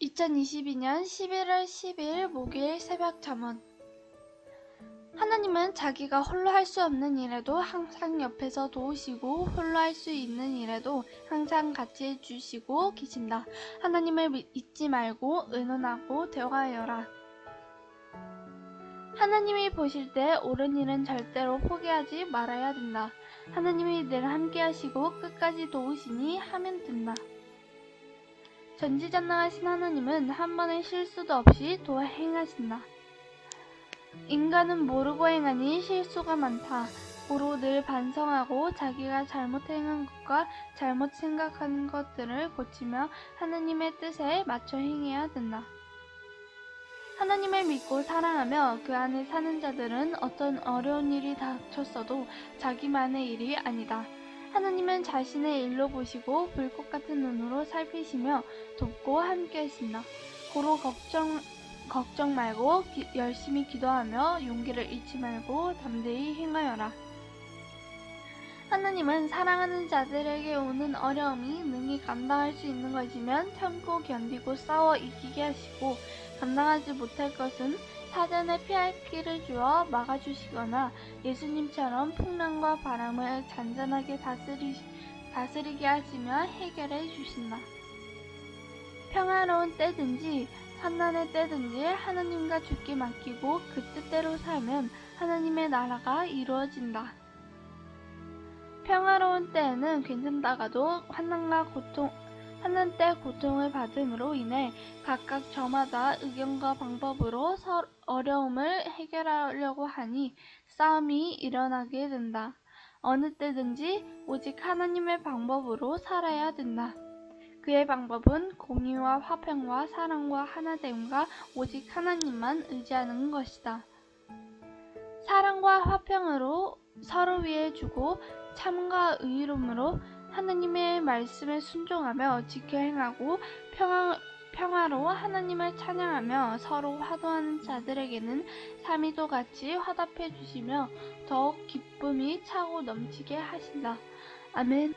2022년 11월 10일 목요일 새벽 잠언 하나님은 자기가 홀로 할 수 없는 일에도 항상 옆에서 도우시고 홀로 할 수 있는 일에도 항상 같이 해주시고 계신다. 하나님을 믿- 잊지 말고 의논하고 대화하여라. 하나님이 보실 때 옳은 일은 절대로 포기하지 말아야 된다. 하나님이 늘 함께 하시고 끝까지 도우시니 하면 된다. 전지전능하신 하나님은 한 번의 실수도 없이 도와 행하신다. 인간은 모르고 행하니 실수가 많다. 고로 늘 반성하고 자기가 잘못 행한 것과 잘못 생각하는 것들을 고치며 하나님의 뜻에 맞춰 행해야 된다. 하나님을 믿고 사랑하며 그 안에 사는 자들은 어떤 어려운 일이 닥쳤어도 자기만의 일이 아니다. 하나님은 자신의 일로 보시고 불꽃 같은 눈으로 살피시며 돕고 함께 하신다. 고로 걱정, 걱정 말고 기- 열심히 기도하며 용기를 잃지 말고 담대히 행하여라. 하나님은 사랑하는 자들에게 오는 어려움이 능히 감당할 수 있는 것이면 참고 견디고 싸워 이기게 하시고 감당하지 못할 것은 사전에 피할 길을 주어 막아주시거나 예수님처럼 풍랑과 바람을 잔잔하게 다스리, 다스리게 하시며 해결해 주신다. 평화로운 때든지 환난의 때든지 하나님과 죽게 맡기고 그 뜻대로 살면 하나님의 나라가 이루어진다. 평화로운 때에는 괜찮다가도 환난과 고통, 환난 때 고통을 받음으로 인해 각각 저마다 의견과 방법으로 서 어려움을 해결하려고 하니 싸움이 일어나게 된다. 어느 때든지 오직 하나님의 방법으로 살아야 된다. 그의 방법은 공의와 화평과 사랑과 하나됨과 오직 하나님만 의지하는 것이다. 사랑과 화평으로 서로 위해 주고 참과 의로움으로 하나님의 말씀에 순종하며 지켜 행하고 평화, 평화로 하나님을 찬양하며 서로 화도하는 자들에게는 삼위도 같이 화답해 주시며 더욱 기쁨이 차고 넘치게 하신다. 아멘.